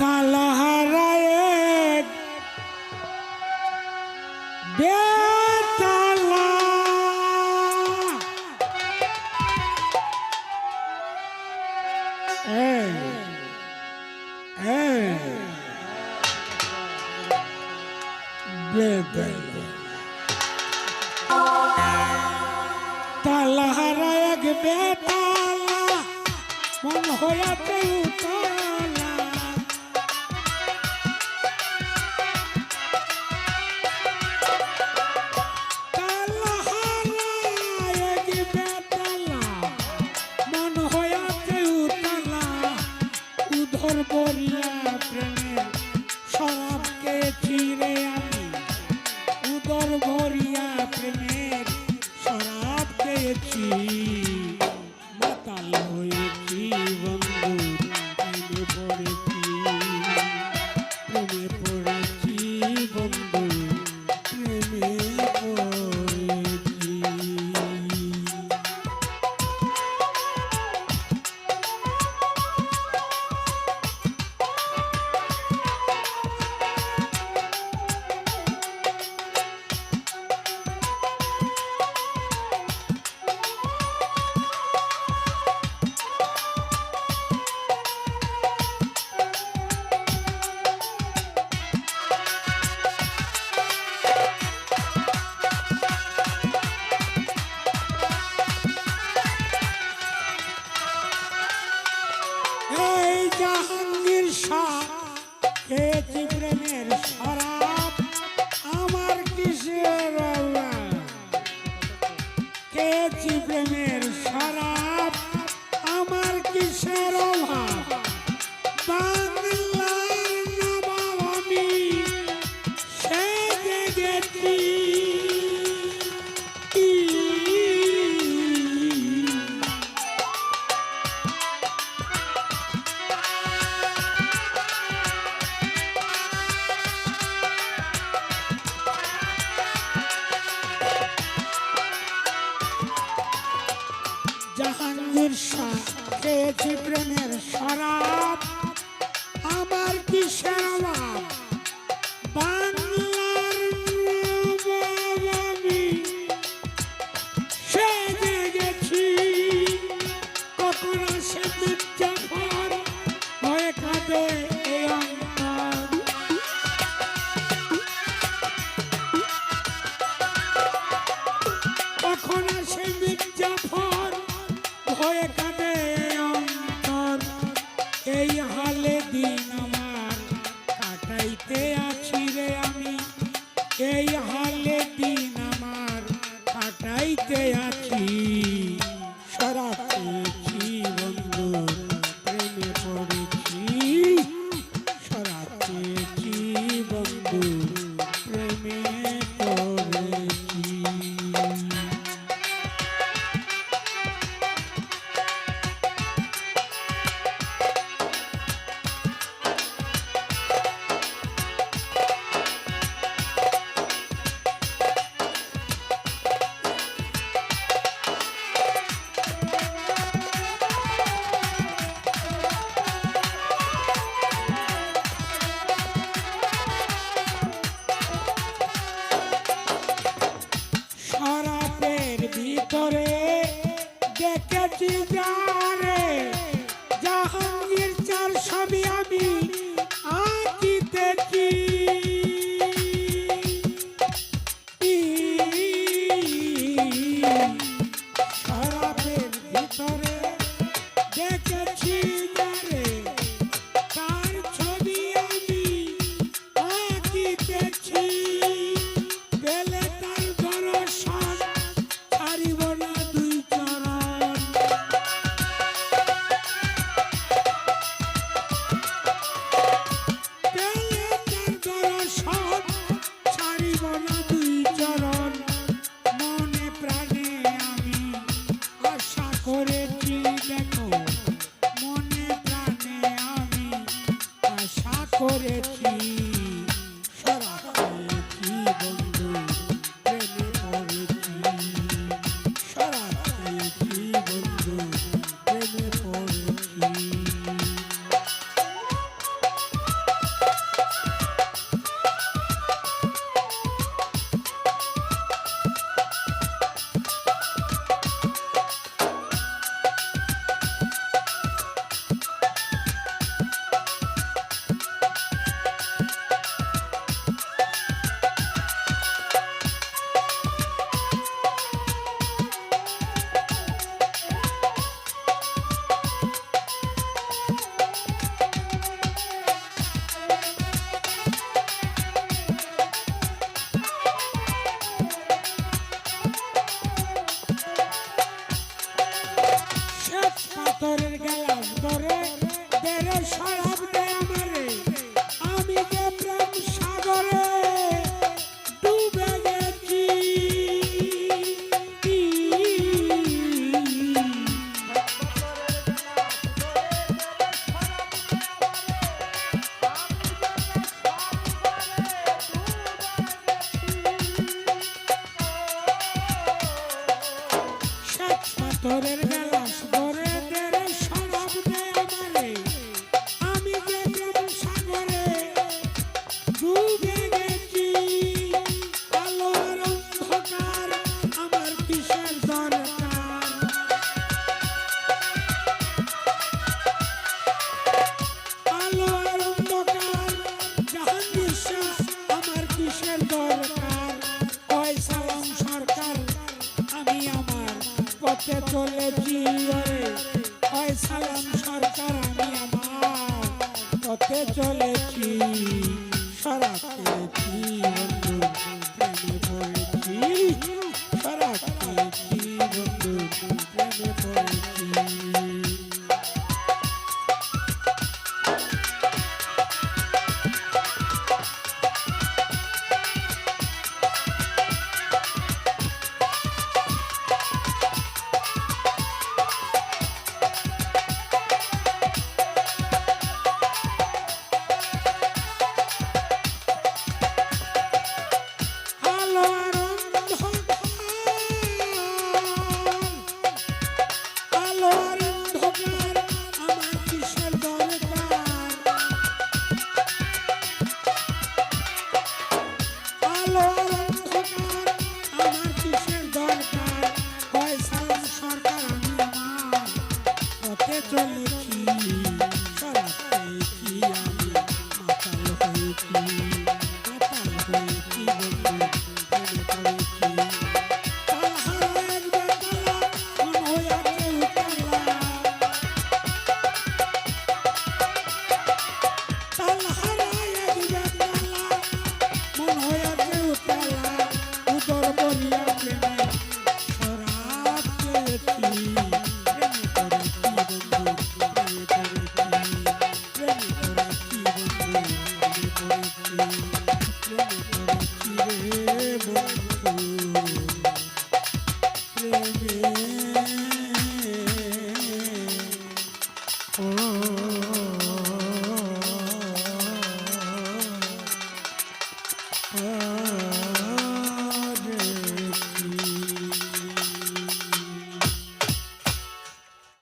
তালা হারায় বেতালা। এই এই। বেতালা। তালা হারায় বেতালা। মন হইয়াতে উতা আশা খেয়েছি প্রেমের আমার কিসের আমার কিসের বাংলা খেয়েছি প্রেমের শরাব? আমার কি সেরা বাংলা এই হালে দিন আমার। করে দেরে শরাব দেয় আমারে। আমি যে প্রেম সাগরে ডুবে গেছি। সাত পাথরের চলে জীবনে সালাম সরকার আমি আমার চলে আরতি